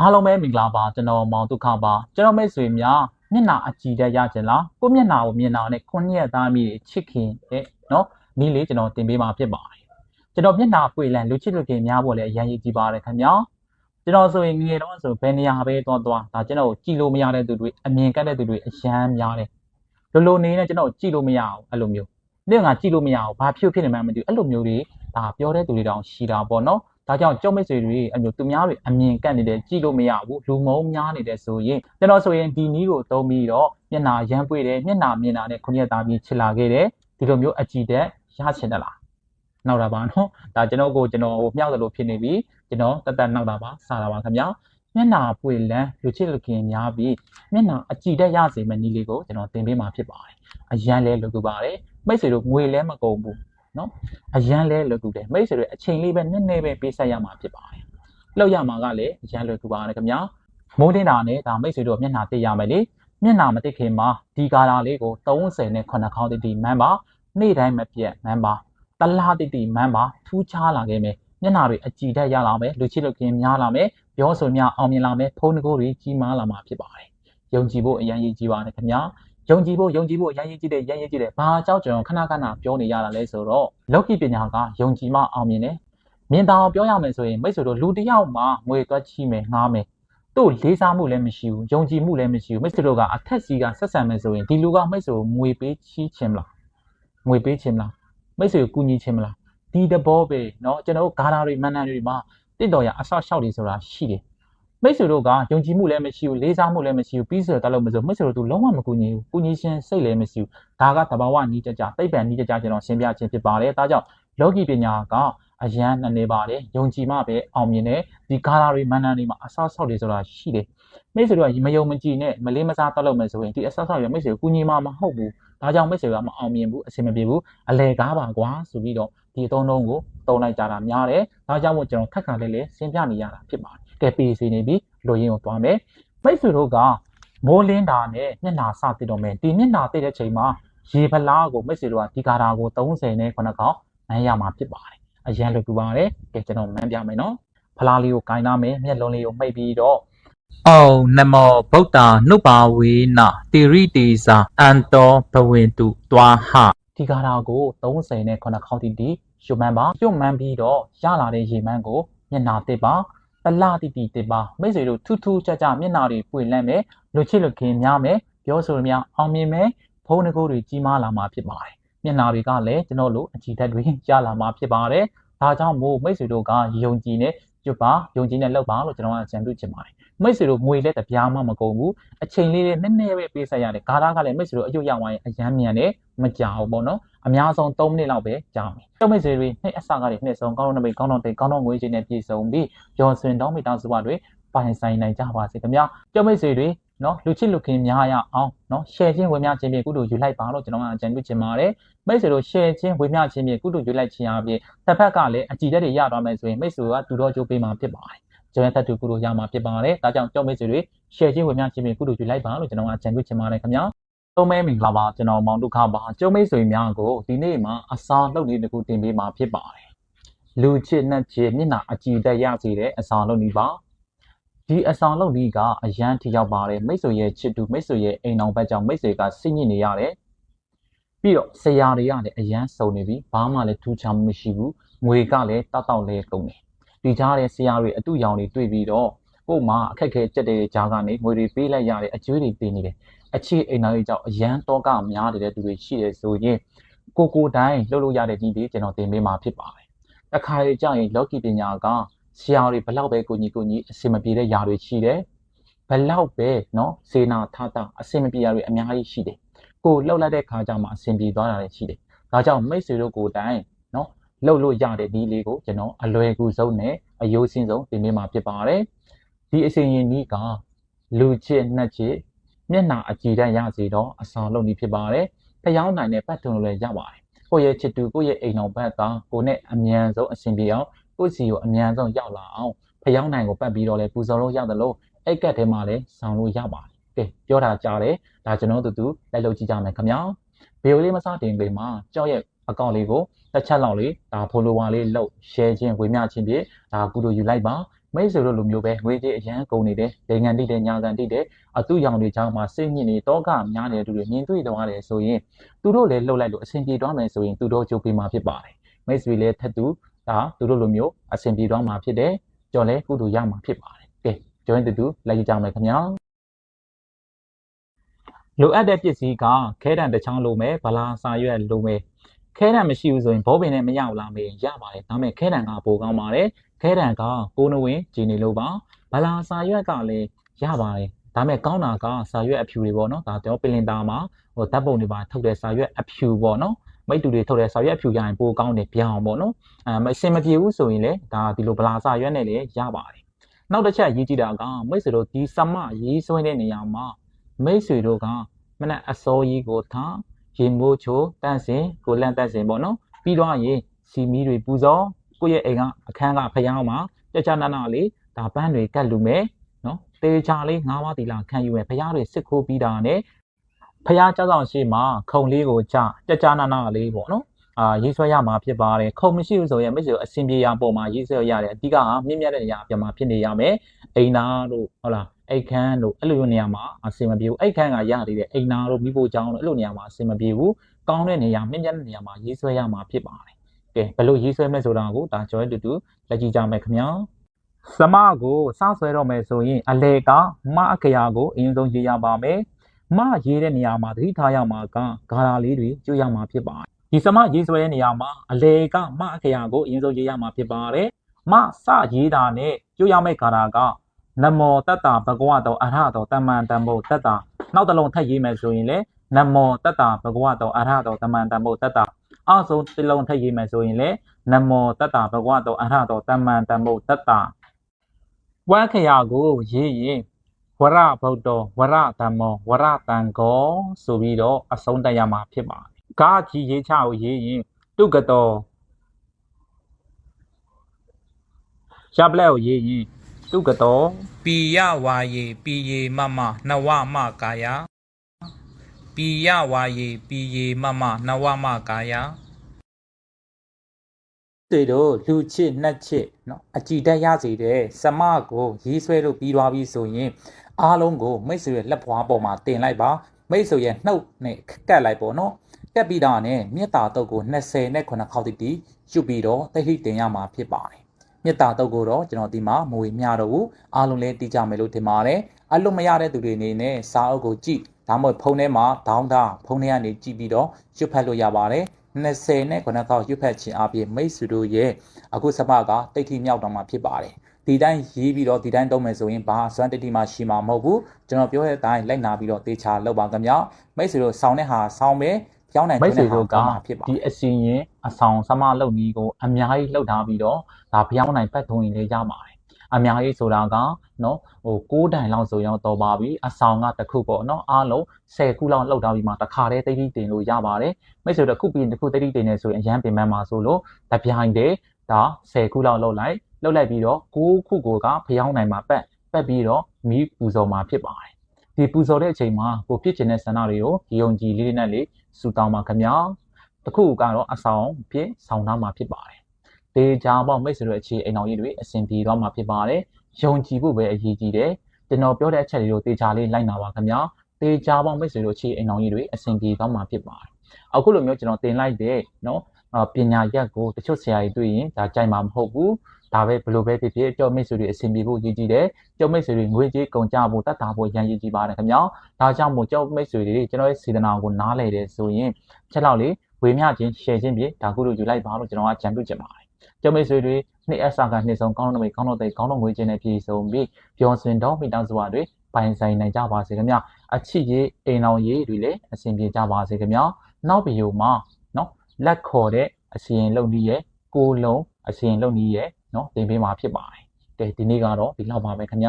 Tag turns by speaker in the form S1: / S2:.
S1: အားလုံးပဲမင်္ဂလာပါကျွန်တော်မောင်ဒုက္ခပါကျွန်တော်မိတ်ဆွေများမျက်နှာအကြည့်တဲ့ရခြင်းလားကိုယ့်မျက်နှာကိုမြင်တာနဲ့ခုနှစ်ရက်သားမိတွေချစ်ခင်တဲ့နော်နီးလေးကျွန်တော်တင်ပေးมาဖြစ်ပါတယ်ကျွန်တော်မျက်နှာပွေလန်လူချစ်လူခင်များဖို့လည်းအရင်ရည်ကြည်ပါတယ်ခင်ဗျာကျွန်တော်ဆိုရင်ငငယ်တော့ဆိုဘယ်နေရာပဲသွားသွားဒါကျွန်တော်ကိုကြည်လို့မရတဲ့သူတွေအမြင်ကတ်တဲ့သူတွေအရန်များတယ်လိုလိုနေနဲ့ကျွန်တော်ကြည်လို့မရအောင်အဲ့လိုမျိုးနေ့ကကြည်လို့မရအောင်ဘာဖြစ်ဖြစ်နေမှမသိဘူးအဲ့လိုမျိုးတွေဒါပြောတဲ့သူတွေတောင်ရှိတာပေါ့နော် ဒါကြောင့်ကြောက်မိတ်ဆွေတွေအမျိုးသူများတွေအမြင်ကန့်နေတယ်ကြည့်လို့မရဘူးလူမုံများနေတယ်ဆိုရင်ကျွန်တော်ဆိုရင်ဒီနီးကိုသုံးပြီးတော့မျက်နှာရမ်းပွေတယ်မျက်နှာမြင်တာနဲ့ခုနှစ်သားပြီးချစ်လာခဲ့တယ်ဒီလိုမျိုးအကြည့်တဲ့ရချင်တယ်လားနောက်တာပါနော်ဒါကျွန်တော်ကိုကျွန်တော်ဟိုမြောက်တယ်လို့ဖြစ်နေပြီကျွန်တော်တက်တက်နောက်တာပါစားတာပါခင်ဗျာမျက်နှာပွေလန်းလူချစ်လူခင်များပြီးမျက်နှာအကြည့်တဲ့ရစေမယ့်နီးလေးကိုကျွန်တော်သင်ပေးမှာဖြစ်ပါတယ်အရန်လဲလုပ်ကြပါတယ်မိတ်ဆွေတို့ငွေလဲမကုန်ဘူး နော်အရန်လဲလွယ်ကူတယ်မိတ်ဆွေတွေအချိန်လေးပဲနည်းနည်းပဲပေးဆက်ရမှာဖြစ်ပါတယ်လှုပ်ရမှာကလည်းအရန်လွယ်ကူပါတယ်ခင်ဗျာမိုးတင်တာနဲ့ဒါမိတ်ဆွေတို့မျက်နှာတိတ်ရမယ်လေမျက်နှာမတိတ်ခင်မှာဒီကာလာလေးကို30နဲ့9ခေါင်းတိတိမန်းပါနေ့တိုင်းမပြတ်မန်းပါတလားတိတိမန်းပါထူးခြားလာခဲ့မယ်မျက်နှာတွေအကြည်တက်ရလာမယ်လူချစ်လူခင်များလာမယ်ပြောဆိုများအောင်မြင်လာမယ်ဖုန်းတကိုးတွေကြီးမားလာမှာဖြစ်ပါတယ်ယုံကြည်ဖို့အရန်ရည်ကြီးပါတယ်ခင်ဗျာ ယုံကြည်ဖို့ယုံကြည်ဖို့ရမ်းရည်ကြည့်တယ်ရမ်းရည်ကြည့်တယ်ဘာအကြောက်ကျွန်တော်ခဏခဏပြောနေရတာလဲဆိုတော့လောကီပညာကယုံကြည်မှအောင်မြင်တယ်မြင်တာအောင်ပြောရမယ်ဆိုရင်မိတ်ဆွေတို့လူတစ်ယောက်မှငွေတွက်ချီမယ်ငားမယ်သူ့လေးစားမှုလည်းမရှိဘူးယုံကြည်မှုလည်းမရှိဘူးမိတ်ဆွေတို့ကအထက်စီကဆက်ဆံမယ်ဆိုရင်ဒီလူကမိတ်ဆွေကိုငွေပေးချီးခြင်းမလားငွေပေးခြင်းမလားမိတ်ဆွေကိုကူညီခြင်းမလားဒီတဘောပဲเนาะကျွန်တော်တို့ဂါရာတွေမန်နန်တွေမှာတင့်တော်ရအဆောက်ရှောက်တွေဆိုတာရှိတယ် မိတ်ဆွေတို့ကယုံကြည်မှုလည်းမရှိဘူးလေးစားမှုလည်းမရှိဘူးပြီးဆိုတော့လို့မဆိုမိတ်ဆွေတို့သူလုံးဝမကူညီဘူးကူညီခြင်းစိတ်လည်းမရှိဘူးဒါကသဘာဝနီးကြကြသိပ္ပံနီးကြကြကျွန်တော်ရှင်းပြခြင်းဖြစ်ပါတယ်ဒါကြောင့်လောကီပညာကအရန်နဲ့နေပါတယ်ယုံကြည်မှပဲအောင်မြင်တယ်ဒီဂါလာတွေမန္တန်တွေမှာအဆောက်ဆောက်တွေဆိုတာရှိတယ်မိတ်ဆွေတို့ကမယုံမကြည်နဲ့မလေးမစားတက်လို့မယ်ဆိုရင်ဒီအဆောက်ဆောက်တွေမိတ်ဆွေကိုကူညီမှမဟုတ်ဘူးဒါကြောင့်မိတ်ဆွေကမအောင်မြင်ဘူးအဆင်မပြေဘူးအလဲကားပါကွာဆိုပြီးတော့ဒီအသုံးလုံးကိုတုံးလိုက်ကြတာများတယ်ဒါကြောင့်မို့ကျွန်တော်ခက်ခါလေးလေးရှင်းပြနေရတာဖြစ်ပါတယ် ကဲ PC နေပြီးလိုရင်းကိုသွားမယ်မိတ်ဆွေတို့ကမိုးလင်းတာနဲ့မျက်နှာစတည်တော့မယ်ဒီမျက်နှာတည်တဲ့ချိန်မှာရေဖလားကိုမိတ်ဆွေတို့ကဒီကာတာကို30နဲ့ခုနကောင်မန်းရမှာဖြစ်ပါတယ်အရန်လွယ်ကူပါတယ်ကဲကျွန်တော်မန်းပြမယ်နော်ဖလားလေးကိုဂိုင်းသားမယ်မျက်လုံးလေးကိုမှိတ်ပြီးတော့အော်နမောဗုဒ္ဓနုပါဝေနတိရိတေဇာအန်တောဘဝင်တုတွာဟဒီကာတာကို30နဲ့ခုနခေါင်းတီတီရှုမှန်းပါရှုမှန်းပြီးတော့ရလာတဲ့ရေမှန်းကိုမျက်နှာတစ်ပါ ပလာတီတီတစ်ပါမိတ်ဆွေတို့ထူးထူးခြားခြားမျက်နှာတွေပွင့်လန့်မယ်လူချစ်လူခင်များမယ်ပြောဆိုများအောင်မြင်မယ်ဖုန်းတကိုးတွေကြီးမားလာမှာဖြစ်ပါတယ်မျက်နှာတွေကလည်းကျွန်တော်တို့အကြည့်ဓာတ်တွေရလာမှာဖြစ်ပါတယ်ဒါကြောင့်မို့မိတ်ဆွေတို့ကယုံကြည်နဲ့ ကျွတ်ပါယုံကြည်နဲ့လောက်ပါလို့ကျွန်တော်ကအကြံပြုချင်ပါတယ်မိတ်ဆွေတို့ငွေလည်းတပြားမှမကုန်ဘူးအချိန်လေးလေးနည်းနည်းပဲပေးဆက်ရတယ်ဂါရကလည်းမိတ်ဆွေတို့အယုတ်ရောက်သွားရင်အရမ်းမြန်တယ်မကြောက်ဘူးပေါ့နော်အများဆုံး3မိနစ်လောက်ပဲကြာမယ်ကျောက်မိတ်ဆွေတွေနှစ်အစကနေနှစ်ဆုံးကောင်းတော့နမိတ်ကောင်းတော့တိတ်ကောင်းတော့ငွေချင်းနဲ့ပြည့်စုံပြီးရောစင်တောင်းမိသားစုဘတွေပိုင်ဆိုင်နိုင်ကြပါစေခင်ဗျာကျောက်မိတ်ဆွေတွေ နော်လူချစ်လူခင်များရအောင်နော် share ချင်းဝေမျှခြင်းဖြင့်ကုသိုလ်ယူလိုက်ပါလို့ကျွန်တော်ကအကြံပြုချင်ပါတယ်မိတ်ဆွေတို့ share ချင်းဝေမျှခြင်းဖြင့်ကုသိုလ်ယူလိုက်ခြင်းအပြင်တစ်ဖက်ကလည်းအကြည်တက်တွေရသွားမယ်ဆိုရင်မိတ်ဆွေကတူတော်ကြိုးပေးမှာဖြစ်ပါတယ်ကျွန်တော်တတ်တူကုသိုလ်ရမှာဖြစ်ပါတယ်ဒါကြောင့်ကျောက်မိတ်ဆွေတွေ share ချင်းဝေမျှခြင်းဖြင့်ကုသိုလ်ယူလိုက်ပါလို့ကျွန်တော်ကအကြံပြုချင်ပါတယ်ခင်ဗျာသုံးမဲမင်္ဂလာပါကျွန်တော်မောင်ဒုက္ခပါကျုံမိတ်ဆွေများကိုဒီနေ့မှာအစာလုပ်လေးတစ်ခုတင်ပေးမှာဖြစ်ပါတယ်လူချစ်နဲ့ချစ်မျက်နှာအကြည်တက်ရစေတဲ့အစာလုပ်နေပါ ဒီအဆောင်လုပ်လေးကအရန်ထိရောက်ပါတယ်မိတ်ဆွေရဲ့ချစ်သူမိတ်ဆွေရဲ့အိမ်အောင်ဘက်ကြောင့်မိတ်ဆွေကစိတ်ညစ်နေရတယ်ပြီးတော့ဆရာတွေကလည်းအရန်စုံနေပြီဘာမှလည်းထူးခြားမှုမရှိဘူးငွေကလည်းတောက်တောက်လေးကုန်တယ်ဒီကြားတဲ့ဆရာတွေအတူရောင်တွေတွေ့ပြီးတော့ကို့မှာအခက်ခဲကြက်တဲ့ကြားကနေငွေတွေပေးလိုက်ရတဲ့အကျွေးတွေပေးနေတယ်အခြေအိမ်သားတွေကြောင့်အရန်တော့ကများနေတဲ့သူတွေရှိတယ်ဆိုရင်ကိုကိုတိုင်းလှုပ်လို့ရတဲ့ဒီလေးကျွန်တော်တင်ပေးမှာဖြစ်ပါတယ်။တစ်ခါလေကြာရင်လောကီပညာက ဆရာတွေဘလောက်ပဲကိုကြီးကိုကြီးအစင်မပြေတဲ့ຢာတွေရှိတယ်။ဘလောက်ပဲเนาะစေနာထတာအစင်မပြေရတွေအများကြီးရှိတယ်။ကိုလှုပ်လိုက်တဲ့ခါကျမှအစင်ပြေသွားတာလည်းရှိတယ်။ဒါကြောင့်မိတ်ဆွေတို့ကိုတိုင်းเนาะလှုပ်လို့ရတဲ့ဒီလေးကိုကျွန်တော်အလွယ်ကူဆုံးနဲ့အယိုးစင်းဆုံးတင်ပေးမှာဖြစ်ပါတယ်။ဒီအစီအရင်ကြီးကလူချစ်နှက်ချစ်မျက်နှာအကြည်တန်းရစေတော့အဆောင်လုပ်နေဖြစ်ပါတယ်။ဖျောင်းနိုင်တဲ့ပတ်ထုံလို့လည်းရပါတယ်။ကိုယ့်ရဲ့ချစ်သူကိုယ့်ရဲ့အိမ်တော်ဘက်ကကိုနဲ့အမြန်ဆုံးအဆင်ပြေအောင် ကိုယ့်စီကိုအမြန်ဆုံးရောက်လာအောင်ဖျောင်းနိုင်ကိုပတ်ပြီးတော့လဲပူဇော်လို့ရတယ်လို့အိတ်ကတ်ထဲမှာလည်းဆောင်လို့ရပါတယ်။ကဲပြောတာကြားတယ်။ဒါကျွန်တော်တို့တူလိုက်လုပ်ကြည့်ကြမယ်ခင်ဗျာ။ဗီဒီယိုလေးမစတင်ခင်မှာကြောက်ရဲ့အကောင့်လေးကိုတစ်ချက်လောက်လေးဒါ follower လေးလုပ် share ခြင်းဝေမျှခြင်းဖြင့်ဒါကုတို့ယူလိုက်ပါမိတ်ဆွေတို့လိုမျိုးပဲငွေကြေးအရန်ကုန်နေတယ်ဒေငံတိတယ်ညာကန်တိတယ်အတူရောင်တွေချောင်းမှာစိတ်ညစ်နေတောကများနေတဲ့သူတွေမြင်တွေ့သွားတယ်ဆိုရင်သူတို့လည်းလှုပ်လိုက်လို့အဆင်ပြေသွားမယ်ဆိုရင်သူတို့ကြိုးပေးမှာဖြစ်ပါတယ်မိတ်ဆွေလည်းထက်သူ ဒါသူတို့လိုမျိုးအဆင်ပြေသွားမှာဖြစ်တယ်ကြော်လဲကုသိုလ်ရမှာဖြစ်ပါတယ်ကဲကျောင်းတူတူလိုက်ကြမယ်ခင်ဗျာလိုအပ်တဲ့ပစ္စည်းကခဲတံတစ်ချောင်းလိုမယ်ဗလာစာရွက်လိုမယ်ခဲတံမရှိဘူးဆိုရင်ဘောပင်နဲ့မရဘူးလားမေးရပါတယ်ဒါပေမဲ့ခဲတံကပိုကောင်းပါတယ်ခဲတံကကိုးနဝင်ဂျင်းနေလို့ပါဗလာစာရွက်ကလည်းရပါတယ်ဒါပေမဲ့ကောင်းတာကစာရွက်အဖြူတွေပေါ့နော်ဒါတော့ပင်လင်တာမှာဟိုဓာတ်ပုံတွေပါထုတ်တဲ့စာရွက်အဖြူပေါ့နော် မိတ်တူတွေထုတ်တဲ့စာရွက်အဖြူရရင်ပိုကောင်းတယ်ပြောင်းပေါ့နော်အဲမအစင်မပြေဘူးဆိုရင်လည်းဒါဒီလိုဗလာစာရွက်နဲ့လည်းရပါတယ်နောက်တစ်ချက်ရေးကြည့်တာကမိတ်ဆွေတို့ဒီစမရေးဆွဲတဲ့နေရာမှာမိတ်ဆွေတို့ကမနက်အစောကြီးကိုထားရေမိုးချိုတန့်စင်ကိုလန့်တန့်စင်ပေါ့နော်ပြီးတော့ရင်စီမီတွေပူဇော်ကိုယ့်ရဲ့အိမ်ကအခန်းကဖျားမှာကြကြနာနာလေးဒါပန်းတွေကတ်လူမယ်နော်တေချာလေးငါးပါးတီလာခံယူမယ်ဖျားတွေစစ်ခိုးပြီးတာနဲ့ ဖျားကြောက်ဆောင်ရှိမှခုံလေးကိုကြကြကြနာနာလေးပေါ့နော်အာရေးဆွဲရမှာဖြစ်ပါတယ်ခုံမရှိဘူးဆိုရင်မိတ်ဆွေအဆင်ပြေရပုံမှာရေးဆွဲရတယ်အဓိကကမြင့်မြတ်တဲ့နေရာပြန်မှာဖြစ်နေရမယ်အိမ်နာတို့ဟုတ်လားအိတ်ခမ်းတို့အဲ့လိုနေရာမှာအဆင်မပြေဘူးအိတ်ခမ်းကရသေးတယ်အိမ်နာတို့မိဖို့ကြောင်းတို့အဲ့လိုနေရာမှာအဆင်မပြေဘူးကောင်းတဲ့နေရာမြင့်မြတ်တဲ့နေရာမှာရေးဆွဲရမှာဖြစ်ပါတယ်ကဲဘယ်လိုရေးဆွဲမလဲဆိုတာကိုဒါကျွန်တော်တူတူလက်ကြည့်ကြမယ်ခင်ဗျာစမကိုစောင့်ဆွဲတော့မယ်ဆိုရင်အလေကမအခရာကိုအရင်ဆုံးရေးရပါမယ် မရေးတဲ့နေရာမှာသတိထားရမှာကဂါရာလေးတွေကျွတ်ရမှာဖြစ်ပါတယ်ဒီစမရေးဆွဲတဲ့နေရာမှာအလေကမအခရာကိုအရင်ဆုံးရေးရမှာဖြစ်ပါတယ်မစရေးတာနဲ့ကျွတ်ရမယ့်ဂါရာကနမောတတ္တာဘဂဝတောအရဟတောတမ္မန်တမ္မောတတ္တာနောက်တစ်လုံးထပ်ရေးမယ်ဆိုရင်လေနမောတတ္တာဘဂဝတောအရဟတောတမ္မန်တမ္မောတတ္တာအဆုံးတစ်လုံးထပ်ရေးမယ်ဆိုရင်လေနမောတတ္တာဘဂဝတောအရဟတောတမ္မန်တမ္မောတတ္တာဝါခရာကိုရေးရင် ဝရဗုဒ္ဓဝရဓမ္မောဝရတန်ကောဆိုပြီးတော့အဆုံးတက်ရမှာဖြစ်ပါတယ်။ဂါကြီးရေးချကိုရေးရင်တုကတောရပလက်ကိုရေးရင်တုကတော
S2: ပိယဝါယေပိယေမမနဝမကာယပိယဝါယေပိယေမမနဝမကာယ
S1: တွေတို့လူချစ်နှက်ချစ်เนาะအကြည်တက်ရစေတဲ့စမကိုရေးဆွဲလို့ပြီးသွားပြီဆိုရင် အားလုံးကိုမိတ်ဆွေရဲ့လက်ဖွားပေါ်မှာတင်လိုက်ပါမိတ်ဆွေရဲ့နှုတ်နဲ့ကတ်လိုက်ပေါ့နော်ကတ်ပြီးတာနဲ့မြတ်တာတုတ်ကို20နဲ့9ခေါက်တိတိယူပြီးတော့တိတ်ထိတင်ရမှာဖြစ်ပါတယ်မြတ်တာတုတ်ကိုတော့ကျွန်တော်ဒီမှာမဝေမျှတော့ဘူးအားလုံးလည်းတီးကြမယ်လို့ထင်ပါတယ်အလွတ်မရတဲ့သူတွေအနေနဲ့စာအုပ်ကိုကြည့်ဒါမှမဟုတ်ဖုန်းထဲမှာဒေါင်းတာဖုန်းထဲကနေကြည့်ပြီးတော့ရွတ်ဖတ်လို့ရပါတယ်20နဲ့9ခေါက်ရွတ်ဖတ်ခြင်းအပြင်မိတ်ဆွေတို့ရဲ့အခုစမကတိတ်ထိမြောက်တော့မှာဖြစ်ပါတယ် ဒီတိုင်းရေးပြီးတော့ဒီတိုင်းသုံးမယ်ဆိုရင်ဘာစွမ်းတတိမှရှိမှာမဟုတ်ဘူးကျွန်တော်ပြောတဲ့အတိုင်းလိုက်နာပြီးတော့တေချာလောက်ပါကြမြောက်မိတ်ဆွေတို့ဆောင်းတဲ့ဟာဆောင်းမယ်ပြောင်းနိုင်တဲ့ဟာကောင်းမှာဖြစ်ပါဒီအစီရင်အဆောင်စမလုပ်နည်းကိုအများကြီးလှုပ်ထားပြီးတော့ဒါပြောင်းနိုင်ပတ်ထုံရင်လည်းရပါတယ်အများကြီးဆိုတာကနော်ဟို6တိုင်လောက်ဆိုရင်တော့ပါပြီအဆောင်ကတစ်ခုပေါ့နော်အားလုံး10ခုလောက်လှုပ်ထားပြီးမှတစ်ခါတည်းတိတ်တိတ်တင်လို့ရပါတယ်မိတ်ဆွေတို့ခုပြီးတစ်ခုတိတ်တိတ်တင်နေဆိုရင်အရန်ပင်ပန်းမှာဆိုလို့တပြိုင်တည်းဒါ10ခုလောက်လှုပ်လိုက် လှုပ်လိုက်ပြီးတော့6ခုကိုကဖျောင်းနိုင်မှာပတ်ပတ်ပြီးတော့မီးပူဇော်မှာဖြစ်ပါတယ်ဒီပူဇော်တဲ့အချိန်မှာကိုဖြစ်ချင်တဲ့ဆန္ဒတွေကိုယုံကြည်လေးလေးနဲ့လေးစူတောင်းပါခင်ဗျာတခုကတော့အဆောင်ဖြစ်ဆောင်ထားမှာဖြစ်ပါတယ်ဒေဂျာပေါ့မိတ်ဆွေတို့အခြေအိမ်တော်ကြီးတွေအဆင်ပြေသွားမှာဖြစ်ပါတယ်ယုံကြည်ဖို့ပဲအရေးကြီးတယ်ကျွန်တော်ပြောတဲ့အချက်လေးကိုတေချာလေးလိုက်နာပါခင်ဗျာတေချာပေါ့မိတ်ဆွေတို့အခြေအိမ်တော်ကြီးတွေအဆင်ပြေသွားမှာဖြစ်ပါတယ်အခုလိုမျိုးကျွန်တော်တင်လိုက်တဲ့နော်ပညာရက်ကိုတချို့ဆရာကြီးတွေ့ရင်ဒါကြိုက်မှာမဟုတ်ဘူး ဒါပဲဘယ်လိုပဲဖြစ်ဖြစ်ကြောက်မိတ်ဆွေတွေအဆင်ပြေဖို့ရည်ကြည်တယ်ကြောက်မိတ်ဆွေတွေငွေကြေးကုန်ကြဖို့တတ်တာဖို့ရန်ရည်ကြည်ပါတယ်ခင်ဗျာဒါကြောင့်မို့ကြောက်မိတ်ဆွေတွေကျွန်တော်ရဲ့စေတနာကိုနားလည်တယ်ဆိုရင်ချက်လောက်လေးဝေမျှခြင်း share ခြင်းဖြင့်ဒါကုလို့ယူလိုက်ပါလို့ကျွန်တော်ကကြံပြုချင်ပါတယ်ကျောင်းမိတ်ဆွေတွေနှစ်အဆကနှစ်ဆုံးကောင်းတော့မိကောင်းတော့တဲ့ကောင်းတော့ငွေချင်းနဲ့ပြည်စုံပြီးပြောစင်တော့မိသားစုဝတွေပိုင်ဆိုင်နိုင်ကြပါစေခင်ဗျအချစ်ရေးအိမ်အောင်ရေးတွေလည်းအဆင်ပြေကြပါစေခင်ဗျနောက်ဗီဒီယိုမှာနော်လက်ခေါ်တဲ့အစီရင်လုပ်နည်းရဲ့ကိုလုံးအစီရင်လုပ်နည်းရဲ့ နော်တင်ပေးမှာဖြစ်ပါတယ်ကဲဒီနေ့ကတော့ဒီလောက်ပါပဲခင်ဗျ